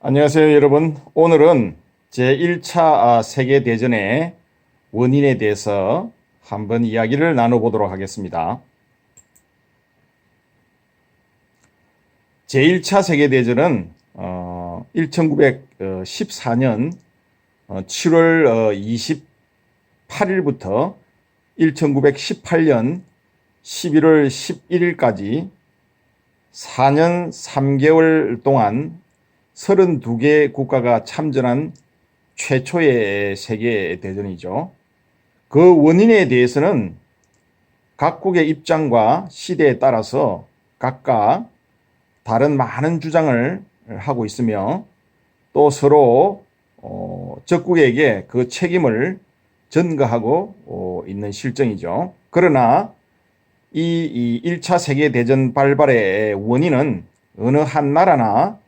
안녕하세요, 여러분. 오늘은 제1차 세계대전의 원인에 대해서 한번 이야기를 나눠보도록 하겠습니다. 제1차 세계대전은 어, 1914년 7월 28일부터 1918년 11월 11일까지 4년 3개월 동안 32개 국가가 참전한 최초의 세계 대전이죠. 그 원인에 대해서는 각국의 입장과 시대에 따라서 각각 다른 많은 주장을 하고 있으며 또 서로 어, 적국에게 그 책임을 전가하고 어, 있는 실정이죠. 그러나 이, 이 1차 세계대전 발발의 원인은 어느 한 나라나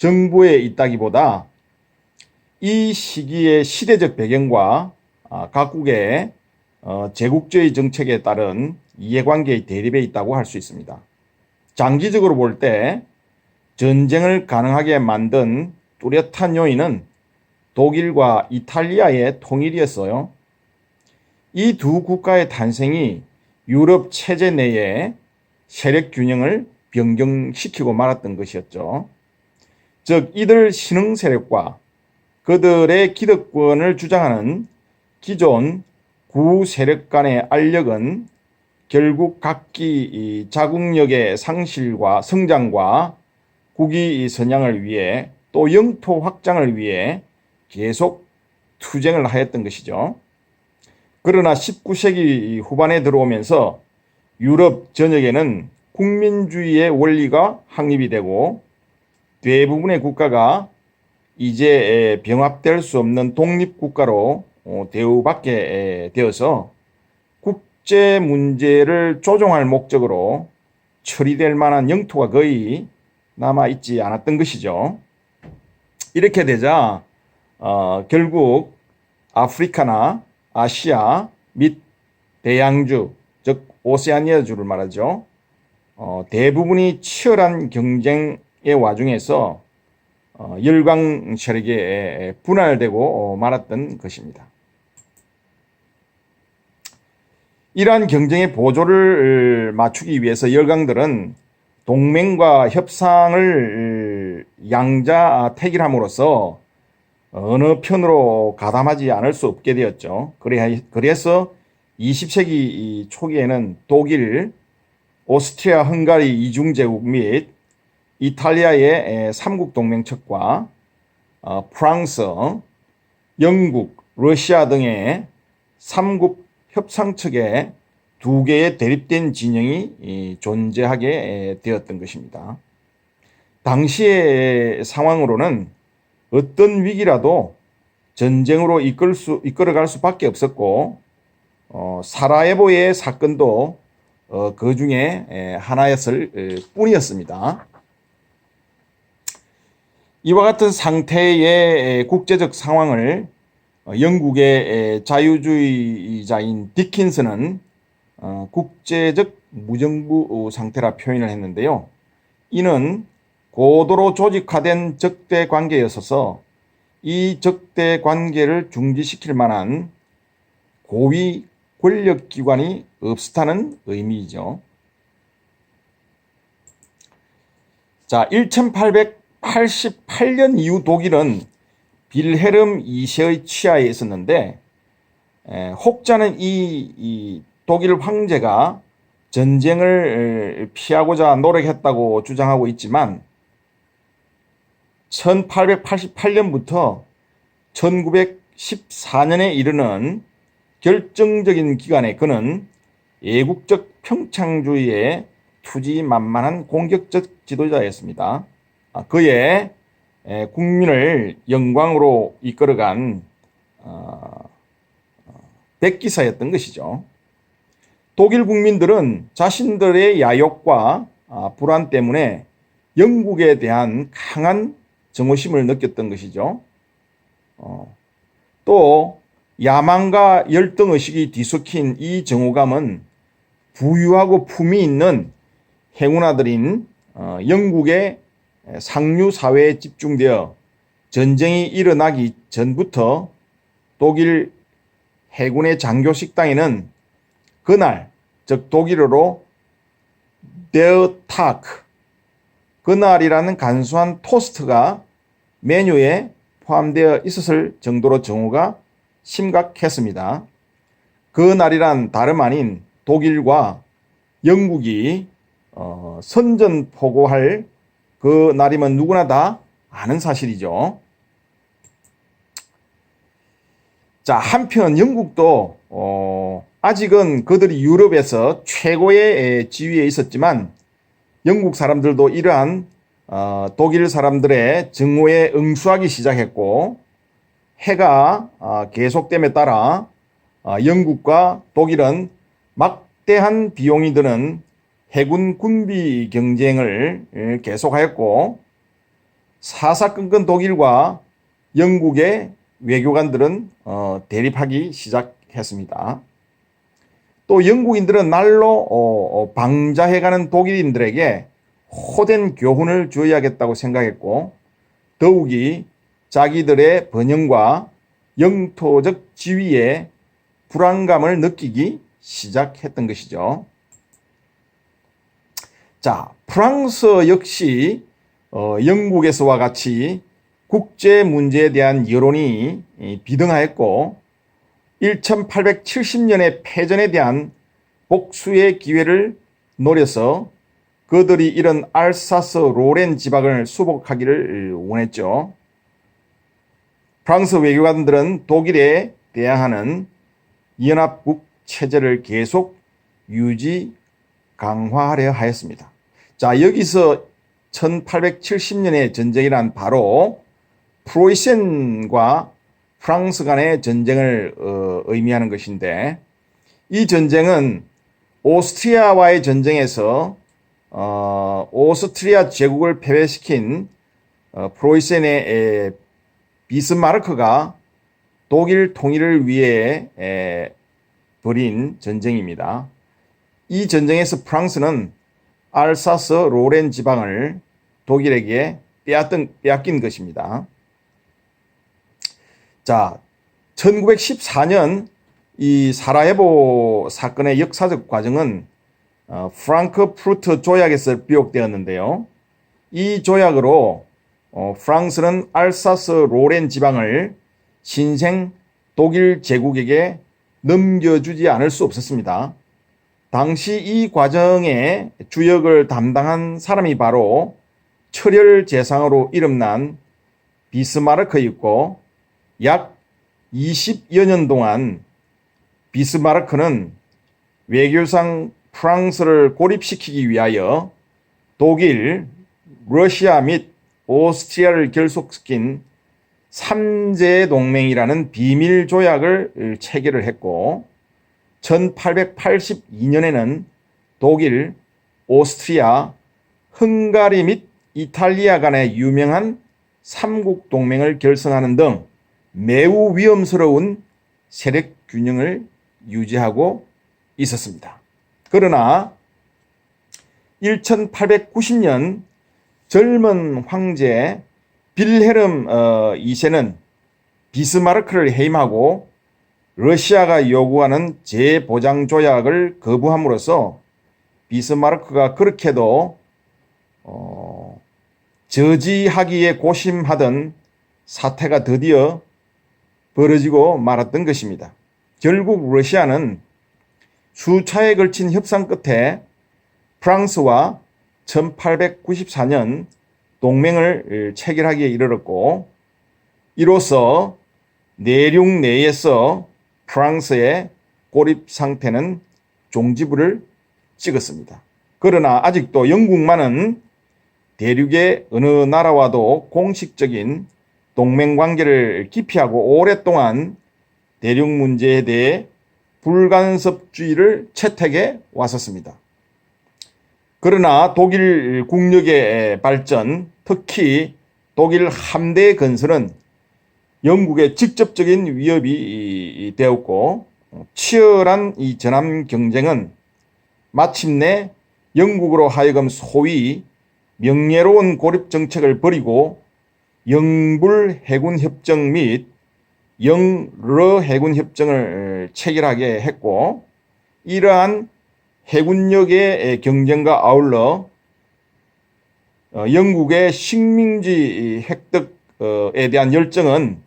정부에 있다기보다 이 시기의 시대적 배경과 아, 각국의 어, 제국주의 정책에 따른 이해관계의 대립에 있다고 할 수 있습니다. 장기적으로 볼 때 전쟁을 가능하게 만든 뚜렷한 요인은 독일과 이탈리아의 통일이었어요. 이 두 국가의 탄생이 유럽 체제 내에 세력 균형을 변경시키고 말았던 것이었죠. 즉 이들 신흥 세력과 그들의 기득권을 주장하는 기존 구 세력 간의 알력은 결국 각기 자국력의 상실과 성장과 국위 선양을 위해 또 영토 확장을 위해 계속 투쟁을 하였던 것이죠. 그러나 19세기 후반에 들어오면서 유럽 전역에는 국민주의의 원리가 확립이 되고 대부분의 국가가 이제 병합될 수 없는 독립국가로 어, 대우받게 되어서 국제 문제를 조정할 목적으로 처리될 만한 영토가 거의 남아 있지 않았던 것이죠. 이렇게 되자 어, 결국 아프리카나 아시아 및 대양주 즉 오세아니아주를 말하죠. 어, 대부분이 치열한 경쟁 의 와중에서 어, 열강 세력에 분할되고 말았던 것입니다. 이러한 경쟁의 보조를 맞추기 위해서 열강들은 동맹과 협상을 양자 택일함으로써 어느 편으로 가담하지 않을 수 없게 되었죠. 그래서 20세기 초기에는 독일, 오스트리아, 헝가리 이중제국 및 이탈리아의 삼국 동맹척과 어, 프랑스, 영국, 러시아 등의 삼국 협상척에 두 개의 대립된 진영이 존재하게 되었던 것입니다. 당시의 상황으로는 어떤 위기라도 전쟁으로 이끌 수, 이끌어갈 수밖에 없었고, 어, 사라예보의 사건도 어, 그 중에 하나였을 뿐이었습니다. 이와 같은 상태의 국제적 상황을 어, 영국의 자유주의자인 디킨스는 어, 국제적 무정부 상태라 표현을 했는데요. 이는 고도로 조직화된 적대 관계였어서 이 적대 관계를 중지시킬 만한 고위 권력기관이 없었다는 의미이죠. 자, 1800 88년 이후 독일은 빌헤름 2세의 치하에 있었는데 에, 혹자는 이, 이 독일 황제가 전쟁을 피하고자 노력했다고 주장하고 있지만 1888년부터 1914년에 이르는 결정적인 기간에 그는 애국적 평창주의에 투지만만한 공격적 지도자였습니다. 아, 그의 국민을 영광으로 이끌어간 어, 어, 백기사였던 것이죠. 독일 국민들은 자신들의 야욕과 아, 불안 때문에 영국에 대한 강한 정오심을 느꼈던 것이죠. 어, 또 야망과 열등 의식이 뒤섞인 이 정오감은 부유하고 품이 있는 행운아들인 영국의 상류 사회에 집중되어 전쟁이 일어나기 전부터 독일 해군의 장교 식당에는 그날, 즉 독일어로 데어 타크, 그날이라는 간소한 토스트가 메뉴에 포함되어 있었을 정도로 정오가 심각했습니다. 그날이란 다름 아닌 독일과 영국이 어, 선전포고할 그 날이면 누구나 다 아는 사실이죠. 자, 한편 영국도 어, 아직은 그들이 유럽에서 최고의 지위에 있었지만 영국 사람들도 이러한 어, 독일 사람들의 증오에 응수하기 시작했고 해가 어, 계속됨에 따라 어, 영국과 독일은 막대한 비용이 드는 해군 군비 경쟁을 예, 계속하였고 사사건건 독일과 영국의 외교관들은 어, 대립하기 시작했습니다. 또 영국인들은 날로 어, 어, 방자해가는 독일인들에게 호된 교훈을 주어야겠다고 생각했고 더욱이 자기들의 번영과 영토적 지위에 불안감을 느끼기 시작했던 것이죠. 자, 프랑스 역시 어, 영국에서와 같이 국제 문제에 대한 여론이 비등하였고 1870년의 패전에 대한 복수의 기회를 노려서 그들이 이런 알사스 로렌 지방을 수복하기를 원했죠. 프랑스 외교관들은 독일에 대항하는 연합국 체제를 계속 유지 강화하려 하였습니다. 자, 여기서 1870년의 전쟁이란 바로 프로이센과 프랑스 간의 전쟁을 어, 의미하는 것인데 이 전쟁은 오스트리아와의 전쟁에서 어, 오스트리아 제국을 패배시킨 어, 프로이센의 에, 비스마르크가 독일 통일을 위해 에, 벌인 전쟁입니다. 이 전쟁에서 프랑스는 알사스 로렌 지방을 독일에게 빼앗던, 빼앗긴 것입니다. 자, 1914년 이 사라예보 사건의 역사적 과정은 어, 프랑크푸르트 조약에서 비롯되었는데요. 이 조약으로 어, 프랑스는 알사스 로렌 지방을 신생 독일 제국에게 넘겨주지 않을 수 없었습니다. 당시 이 과정에 주역을 담당한 사람이 바로 철혈 재상으로 이름난 비스마르크였고 약 20여 년 동안 비스마르크는 외교상 프랑스를 고립시키기 위하여 독일, 러시아 및 오스트리아를 결속시킨 삼재 동맹이라는 비밀 조약을 체결을 했고 1882년에는 독일, 오스트리아, 헝가리 및 이탈리아 간의 유명한 삼국 동맹을 결성하는 등 매우 위험스러운 세력 균형을 유지하고 있었습니다. 그러나 1890년 젊은 황제 빌헤름 2세는 어, 비스마르크를 해임하고 러시아가 요구하는 재보장 조약을 거부함으로써 비스마르크가 그렇게도 어, 저지하기에 고심하던 사태가 드디어 벌어지고 말았던 것입니다. 결국 러시아는 수차에 걸친 협상 끝에 프랑스와 1894년 동맹을 체결하기에 이르렀고 이로써 내륙 내에서 프랑스의 고립 상태는 종지부를 찍었습니다. 그러나 아직도 영국만은 대륙의 어느 나라와도 공식적인 동맹 관계를 기피하고 오랫동안 대륙 문제에 대해 불간섭주의를 채택해 왔었습니다. 그러나 독일 국력의 발전, 특히 독일 함대 건설은 영국의 직접적인 위협이 되었고 치열한 이 전함 경쟁은 마침내 영국으로 하여금 소위 명예로운 고립 정책을 버리고 영불 해군 협정 및 영러 해군 협정을 체결하게 했고 이러한 해군력의 경쟁과 아울러 어, 영국의 식민지 획득에 대한 열정은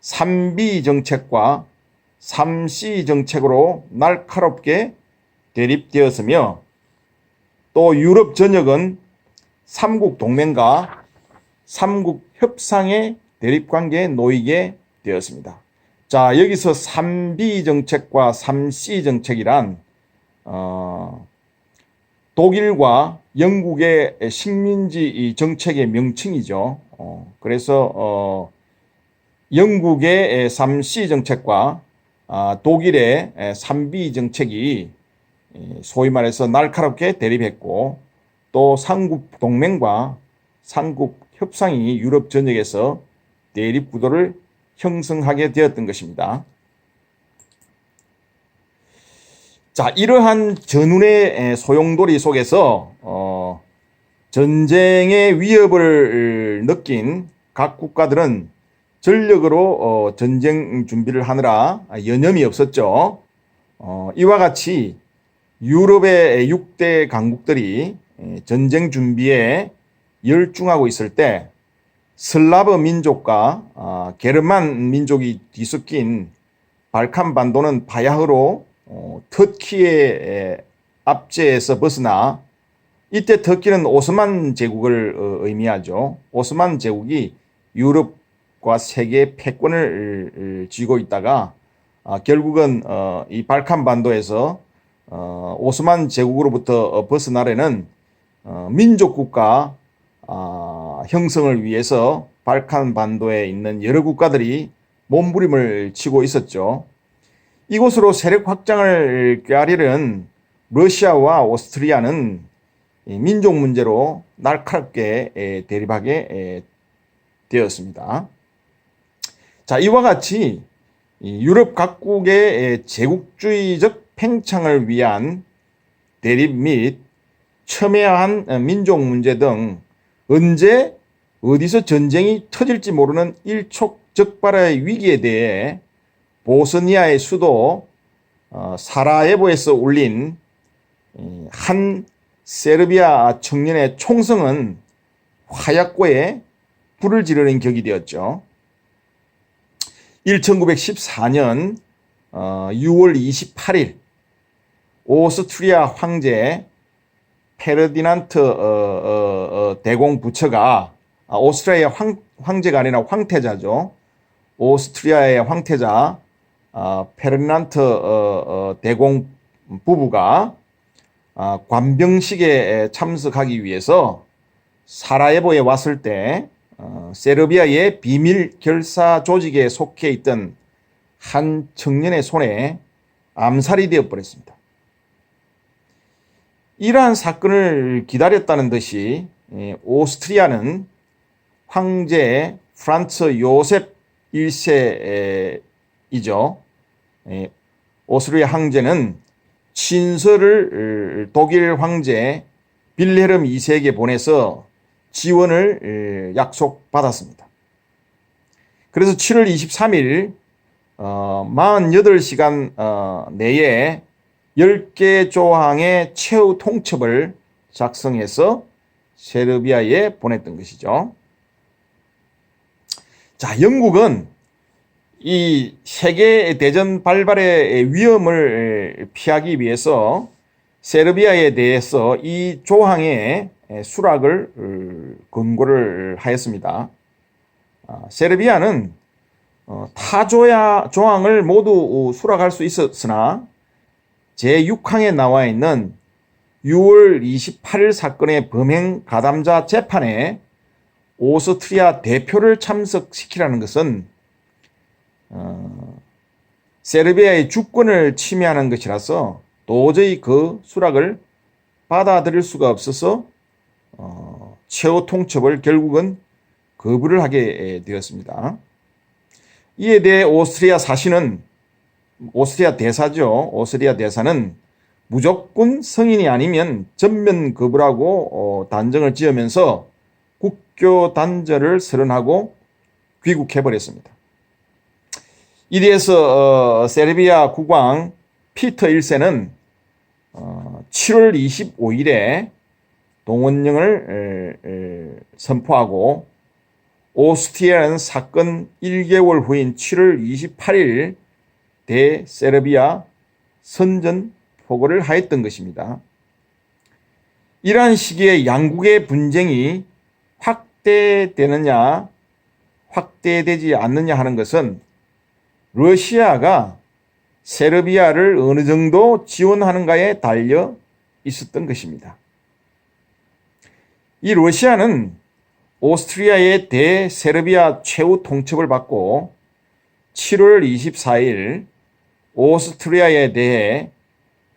3B 정책과 3C 정책으로 날카롭게 대립되었으며 또 유럽 전역은 삼국 동맹과 삼국 협상의 대립 관계에 놓이게 되었습니다. 자, 여기서 3B 정책과 3C 정책이란 어, 독일과 영국의 식민지 이 정책의 명칭이죠. 어, 그래서 어, 영국의 3C 정책과 아, 독일의 3B 정책이 소위 말해서 날카롭게 대립했고 또 삼국 동맹과 삼국 협상이 유럽 전역에서 대립 구도를 형성하게 되었던 것입니다. 자, 이러한 전운의 소용돌이 속에서 어, 전쟁의 위협을 느낀 각 국가들은 전력으로 어, 전쟁 준비를 하느라 여념이 없었죠. 어, 이와 같이 유럽의 6대 강국들이 전쟁 준비에 열중하고 있을 때 슬라브 민족과 어, 게르만 민족이 뒤섞인 발칸 반도는 바야흐로 어, 터키의 압제에서 벗어나 이때 터키는 오스만 제국을 어, 의미하죠. 오스만 제국이 유럽 과 세계 패권을 쥐고 있다가 아, 결국은 어, 이 발칸 반도에서 오스만 제국으로부터 벗어나려는 민족 국가 아, 형성을 위해서 발칸 반도에 있는 여러 국가들이 몸부림을 치고 있었죠. 이곳으로 세력 확장을 꾀하려는 러시아와 오스트리아는 민족 문제로 날카롭게 대립하게 되었습니다. 자, 이와 같이 유럽 각국의 제국주의적 팽창을 위한 대립 및 첨예한 민족 문제 등 언제 어디서 전쟁이 터질지 모르는 일촉즉발의 위기에 대해 보스니아의 수도 어, 사라예보에서 울린 한 세르비아 청년의 총성은 화약고에 불을 지르는 격이 되었죠. 1914년 6월 어, 28일 오스트리아 황제 페르디난트 어, 대공 부처가 아, 오스트리아의 황, 황제가 아니라 황태자죠. 오스트리아의 황태자 어, 페르난트 어, 어, 대공 부부가 어, 관병식에 참석하기 위해서 사라예보에 왔을 때 어, 세르비아의 비밀 결사 조직에 속해 있던 한 청년의 손에 암살이 되어 버렸습니다. 이러한 사건을 기다렸다는 듯이 예, 오스트리아는 황제 프란츠 요셉 1세이죠. 예, 오스트리아 황제는 친서를 독일 황제 빌헤름 2세에게 보내서 지원을 약속받았습니다. 그래서 7월 23일 48시간 어, 어, 내에 10개 조항의 최후 통첩을 작성해서 세르비아에 보냈던 것이죠. 자, 영국은 이 세계 대전 발발의 위험을 피하기 위해서 세르비아에 대해서 이 조항의 수락을 권고를 하였습니다. 아, 세르비아는 어, 타 조항을 모두 수락할 수 있었으나 제6항에 나와 있는 6월 28일 사건의 범행 가담자 재판에 오스트리아 대표를 참석시키라는 것은 어, 세르비아의 주권을 침해하는 것이라서 도저히 그 수락을 받아들일 수가 없어서 어, 최후 통첩을 결국은 거부를 하게 되었습니다. 이에 대해 오스트리아 사신은 오스트리아 대사죠. 오스트리아 대사는 무조건 성인이 아니면 전면 거부라고 어, 단정을 지으면서 국교 단절을 선언하고 귀국해 버렸습니다. 이래서 어, 세르비아 국왕 피터 1세는 어, 7월 25일에 동원령을 선포하고 오스트리아는 사건 1개월 후인 7월 28일 대세르비아 선전 포고를 하였던 것입니다. 이러한 시기에 양국의 분쟁이 확대되느냐 확대되지 않느냐 하는 것은 러시아가 세르비아를 어느 정도 지원하는가에 달려 있었던 것입니다. 이 러시아는 오스트리아의 대세르비아 최후 통첩을 받고 7월 24일 오스트리아에 대해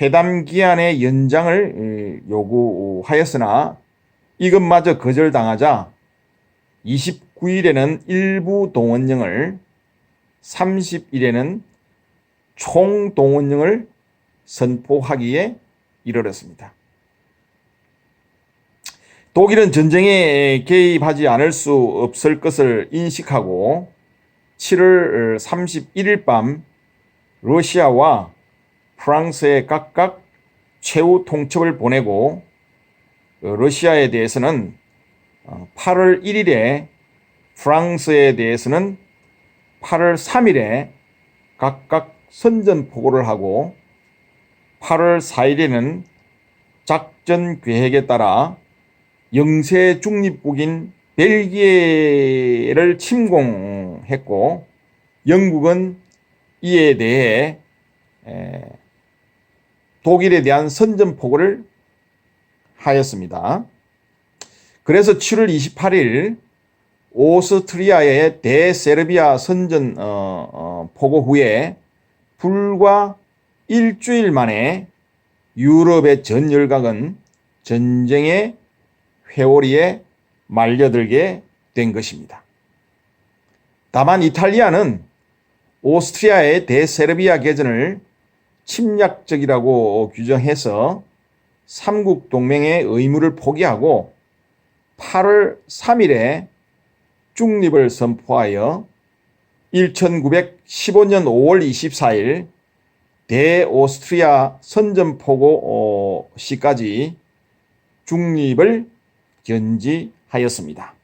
회담 기한의 연장을 요구하였으나 이것마저 거절당하자 29일에는 일부 동원령을 30일에는 총 동원령을 선포하기에 이르렀습니다. 독일은 전쟁에 개입하지 않을 수 없을 것을 인식하고 7월 31일 밤 러시아와 프랑스에 각각 최후 통첩을 보내고 러시아에 대해서는 8월 1일에 프랑스에 대해서는 8월 3일에 각각 선전포고를 하고 8월 4일에는 작전 계획에 따라 영세 중립국인 벨기에를 침공했고 영국은 이에 대해 독일에 대한 선전포고를 하였습니다. 그래서 7월 28일 오스트리아의 대세르비아 선전 어, 어, 포고 후에 불과 일주일 만에 유럽의 전 열강은 전쟁의 회오리에 말려들게 된 것입니다. 다만 이탈리아는 오스트리아의 대세르비아 개전을 침략적이라고 규정해서 삼국 동맹의 의무를 포기하고 8월 3일에 중립을 선포하여 1915년 5월 24일 대오스트리아 선전포고 시까지 중립을 견지하였습니다.